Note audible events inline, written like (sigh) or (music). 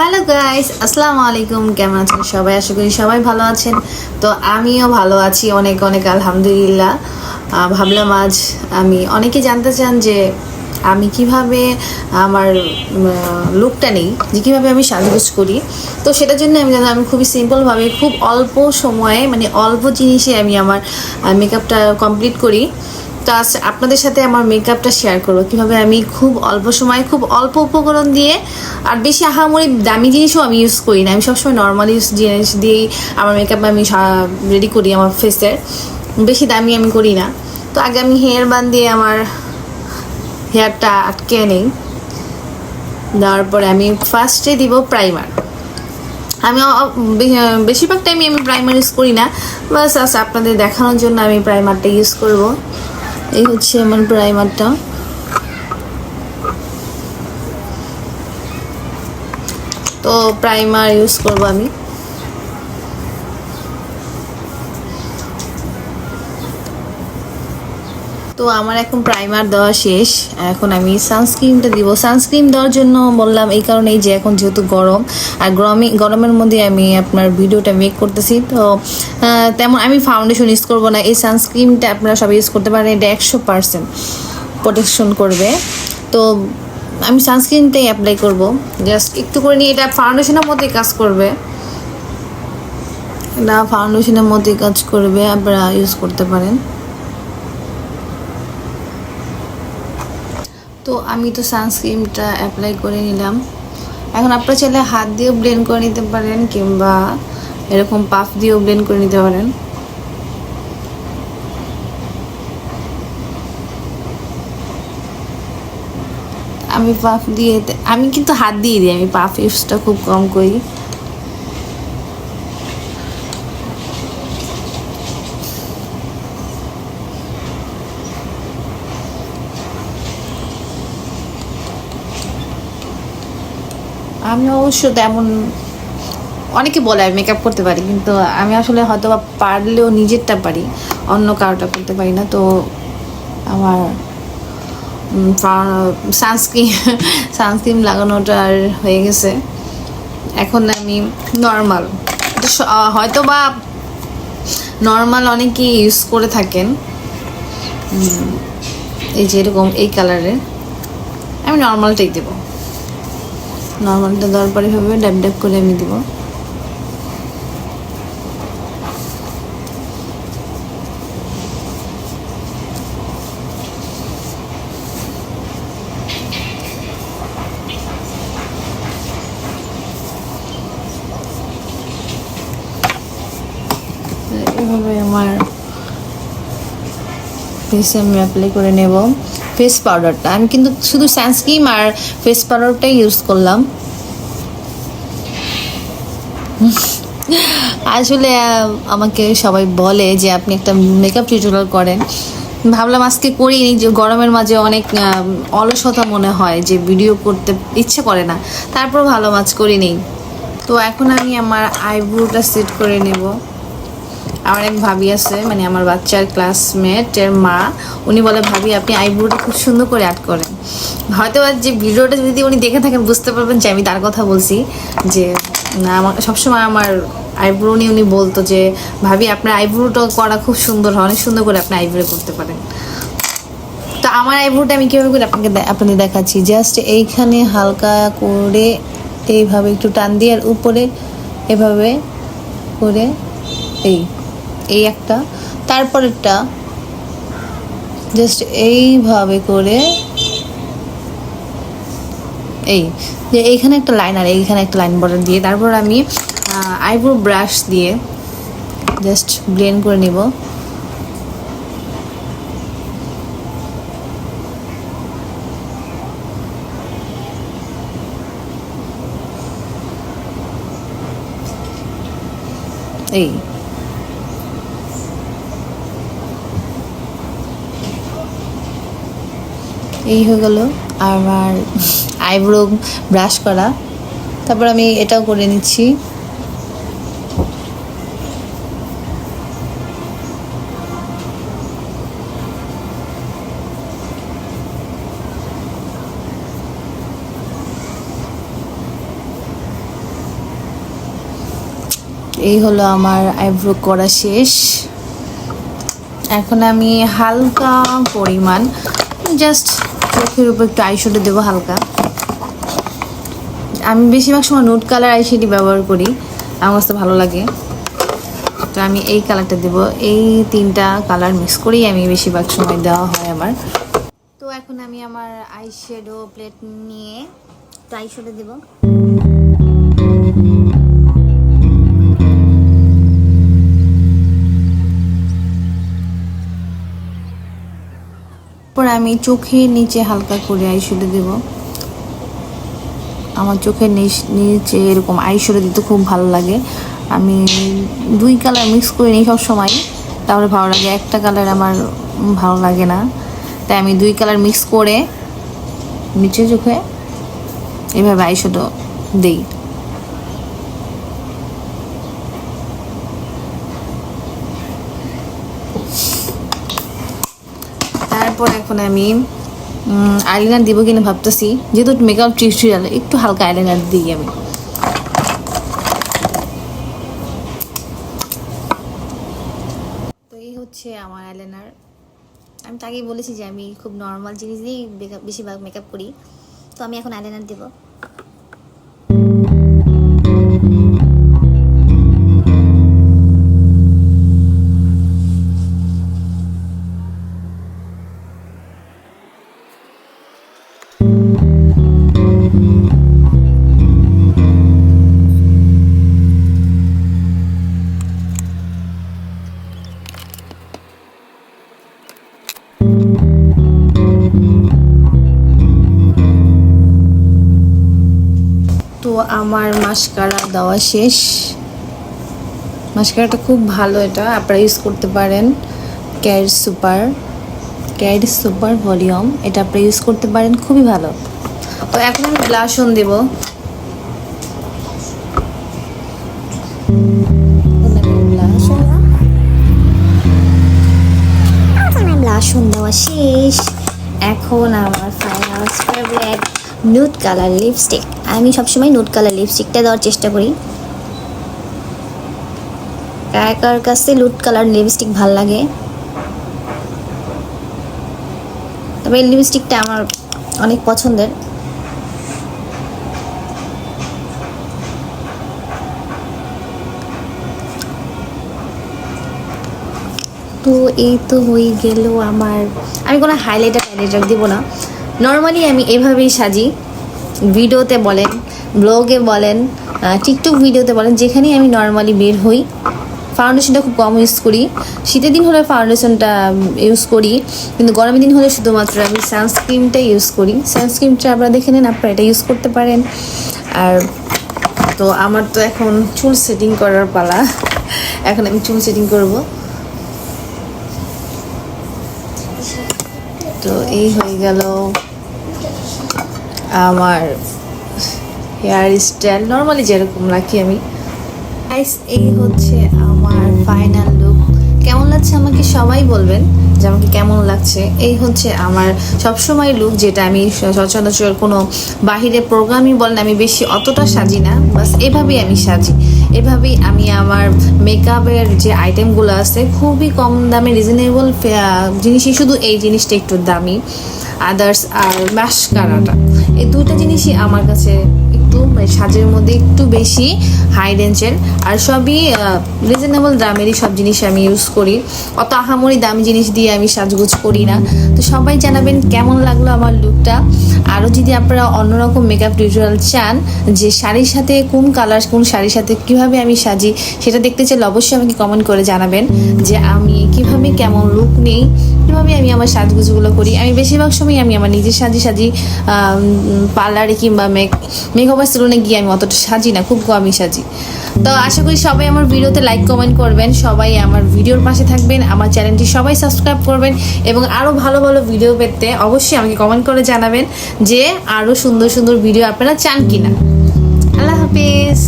Hello guys, আসসালামু আলাইকুম, কেমন আছেন সবাই? আশা করি সবাই ভালো আছেন। তো আমিও ভালো আছি, অনেক অনেক আলহামদুলিল্লাহ। ভাবলাম আজ আমি, অনেকে জানতে চান যে আমি কীভাবে আমার লুকটা নেই, যে কীভাবে আমি সাজগোজ করি। তো সেটার জন্য আমি আমি খুবই সিম্পলভাবে খুব অল্প সময়ে মানে অল্প জিনিসে আমি আমার মেকআপটা কমপ্লিট করি। তো আপনাদের সাথে আমার মেকআপটা শেয়ার করব। কীভাবে আমি খুব অল্প সময় খুব অল্প উপকরণ দিয়ে আর বেশি আহামরি দামি জিনিসও আমি ইউজ করি না। আমি সবসময় নর্মাল জিনিস দিয়েই আমার মেকআপ আমি রেডি করি আমার ফেসের বেশি দামি আমি করি না। তো আগে আমি হেয়ার বান দিয়ে আমার হেয়ারটা আটকে নেই। দেওয়ার পরে আমি ফার্স্টে দিব প্রাইমার আমি বেশিরভাগ টাইমে আমি প্রাইমার ইউজ করি না। বাস আপনাদের দেখানোর জন্য আমি প্রাইমারটা ইউজ করব। এই হচ্ছে আমার প্রাইমারটা তো প্রাইমার ইউজ করব আমি। তো আমার এখন প্রাইমার দেওয়া শেষ। এখন আমি সানস্ক্রিনটা দিব। সানস্ক্রিন দেওয়ার জন্য বললাম এই কারণেই যে এখন যেহেতু গরম, আর গরমে, গরমের মধ্যে আমি আপনার ভিডিওটা মেক করতেছি। তো তেমন আমি ফাউন্ডেশন ইউজ করব না। এই সানস্ক্রিনটা আপনারা সবাই ইউজ করতে পারেন। এটা একশো পার্সেন্ট প্রোটেকশন করবে। তো আমি সানস্ক্রিনটাই অ্যাপ্লাই করব। জাস্ট একটু করে নিয়ে এটা ফাউন্ডেশনের মধ্যেই কাজ করবে। এটা ফাউন্ডেশনের মধ্যেই কাজ করবে। আপনারা ইউজ করতে পারেন। তো আমি তো সানস্ক্রিনটা অ্যাপ্লাই করে নিলাম। এখন আপনারা চাইলে হাত দিয়েও ব্লেন্ড করে নিতে পারেন কিংবা এরকম পাফ দিয়েও ব্লেন্ড করে নিতে পারেন। আমি পাফ দিয়ে আমি কিন্তু হাত দিয়ে দিই, আমি পাফ ইউজটা খুব কম করি। আমি অবশ্য তেমন, অনেকে বলে আমি মেকআপ করতে পারি, কিন্তু আমি আসলে হয়তো বা পারলেও নিজেরটা পারি, অন্য কারোটা করতে পারি না, তো আমার সানস্ক্রিন সানস্ক্রিন (laughs) লাগানোটা আর হয়ে গেছে। এখন আমি নর্মাল হয়তো বা নর্মাল অনেকেই ইউজ করে থাকেন এই যে এরকম এই কালারের আমি নর্মালটাই দেবো। নর্মালটা এভাবে ড্যাব ড্যাব করে আমি দিব। এভাবে আমার ফেসে আমি অ্যাপ্লাই করে নেব। ফেস পাউডারটা আমি কিন্তু শুধু সানস্ক্রিন আর ফেস পাউডারটাই ইউজ করলাম। আসলে আমাকে সবাই বলে যে আপনি একটা মেকআপ টিউটোরিয়াল করেন। ভাবলাম আজকে করিনি, যে গরমের মাঝে অনেক অলসতা মনে হয়, যে ভিডিও করতে ইচ্ছে করে না। তারপর ভালো মাছ করি করিনি। তো এখন আমি আমার আইব্রোটা সেট করে নেব। আমার এক ভাবি আছে মানে আমার বাচ্চার ক্লাসমেটের মা। উনি বলে, ভাবি, আপনি আইব্রোটা খুব সুন্দর করে অ্যাড করেন। হয়তো যে ভিডিওটা যদি উনি দেখে থাকেন, বুঝতে পারবেন যে আমি তার কথা বলছি, যে না, আমার, সবসময় আমার আইব্রো নিয়ে উনি বলতো যে, ভাবি, আপনার আইব্রোটা করা খুব সুন্দর হয়, অনেক সুন্দর করে আপনি আইব্রো করতে পারেন। তো আমার আইব্রোটা আমি কীভাবে করে আপনাকে আপনাদের দেখাচ্ছি। জাস্ট এইখানে হালকা করে এইভাবে একটু টান দিয়ে, আর উপরে এভাবে করে এই। এই একটা, তারপরেরটা জাস্ট এইভাবে করে, এই, যে এইখানে একটা লাইন আর এইখানে একটা লাইন বর্ডার দিয়ে, তারপর আমি আইব্রো ব্রাশ দিয়ে জাস্ট ব্লেন্ড করে নিব। এই। এই হয়ে গেল আমার আইব্রো ব্রাশ করা। তারপর আমি এটাও করে নিচ্ছি। এই হলো আমার আইব্রো করা শেষ। এখন আমি হালকা পরিমাণ, জাস্ট চোখের উপর একটু আইশ্যাডো দেবো হালকা। আমি বেশিরভাগ সময় নোট কালার আইশ্যাডি ব্যবহার করি, আমার কাছে ভালো লাগে। তো আমি এই কালারটা দেব। এই তিনটা কালার মিক্স করেই আমি বেশিরভাগ সময় দেওয়া হয় আমার। তো এখন আমি আমার আইশ্যাডো প্লেট নিয়ে আইশ্যাডো দেবো। আমি চোখের নিচে হালকা করে আইশ্যাডো দেব। আমার চোখের নিচ- এরকম আইশ্যাডো দিতে খুব ভালো লাগে। আমি দুই কালার মিক্স করে নিই সবসময়, তাহলে ভালো লাগে। একটা কালার আমার ভালো লাগে না। তাই আমি দুই কালার মিক্স করে নিচে চোখে এভাবে আইশ্যাডো দিই। তারপর এখন আমি আইলাইনার দিব কিনা ভাবতেছি। যেহেতু মেকআপ টিউটোরিয়াল একটু হালকা আইলাইনার দিই আমি। তো এই হচ্ছে আমার আইলাইনার আমি তো আগেই বলেছি যে আমি খুব নর্মাল জিনিস দিয়েই বেশিরভাগ মেকআপ করি। তো আমি এখন আইলাইনার দেবো। মাস্কারা দেওয়া শেষ। মাস্কারাটা খুব ভালো এটা আপনারা ইউজ করতে পারেন। Care super care super volume এটা আপনারা ইউজ করতে পারেন খুবই ভালো। তো এখন আমি ব্লাশ অন দেবো। দেওয়া শেষ এখন আমার final favourite nude colour lipstick আমি সবসময় নুট কালার লিপস্টিকটা দেওয়ার চেষ্টা করি। কার কার কাছে নুট কালার লিপস্টিক ভালো লাগে? তবে এই লিপস্টিকটা আমার অনেক পছন্দের। তো এই তো হয়ে গেল আমার আমি কোনো হাইলাইটার হাইলাইটার দিব না। নর্মালি আমি এভাবেই সাজি। ভিডিওতে বলেন ব্লগে বলেন টিকটক ভিডিওতে বলেন, যেখানেই আমি নর্মালি বের হই ফাউন্ডেশনটা খুব কম ইউজ করি। শীতের দিন হলে ফাউন্ডেশনটা ইউজ করি, কিন্তু গরমের দিন হলে শুধুমাত্র আমি সানস্ক্রিনটা ইউজ করি। সানস্ক্রিনটা আপনারা দেখে নেন, আপনারা এটা ইউজ করতে পারেন। আর তো আমার তো এখন চুল সেটিং করার পালা। এখন আমি চুল সেটিং করব। তো এই হয়ে গেল। আমার হেয়ার স্টাইল নর্মালি যেরকম রাখি আমি। আইস এই হচ্ছে আমার ফাইনাল লুক কেমন লাগছে আমাকে সবাই বলবেন যে আমাকে কেমন লাগছে। এই হচ্ছে আমার সবসময় লুক যেটা আমি সচরাচর কোনো বাহিরে প্রোগ্রামই বলেন আমি বেশি অতটা সাজি না। বাস এভাবেই আমি সাজি। এভাবেই আমি আমার মেকআপের যে আইটেমগুলো আছে, খুবই কম দামে রিজনেবল জিনিসই শুধু এই জিনিসটা একটু দামি। আদার্স আর মাস্কারাটা এই দুটো জিনিসই আমার কাছে একটু মানে সাজের মধ্যে একটু বেশি হাই রেঞ্জের আর সবই রিজনেবল দামেরই সব জিনিস আমি ইউজ করি। অত আহামরি দামি জিনিস দিয়ে আমি সাজগোজ করি না। তো সবাই জানাবেন কেমন লাগল আমার লুকটা আরও যদি আপনারা অন্যরকম মেকআপ টিউটোরিয়াল চান, যে শাড়ির সাথে কোন কালার কোন শাড়ির সাথে কীভাবে আমি সাজি, সেটা দেখতে চাইলে অবশ্যই আমাকে কমেন্ট করে জানাবেন যে আমি কীভাবে কেমন লুক নেই। কীভাবে আমি আমার সাজগুজগুলো করি। আমি বেশিরভাগ সময় আমি আমার নিজের সাজি সাজি পার্লারে কিংবা মেক মেকআপ সেলুনে গিয়ে আমি অতটা সাজি না, খুব কমই সাজি। তো আশা করি সবাই আমার ভিডিওতে লাইক কমেন্ট করবেন। সবাই আমার ভিডিওর পাশে থাকবেন, আমার চ্যানেলটি সবাই সাবস্ক্রাইব করবেন এবং আরও ভালো ভালো ভিডিও পেতে অবশ্যই আমাকে কমেন্ট করে জানাবেন যে আরও সুন্দর সুন্দর ভিডিও আপনারা চান কিনা। আল্লাহ হাফিজ।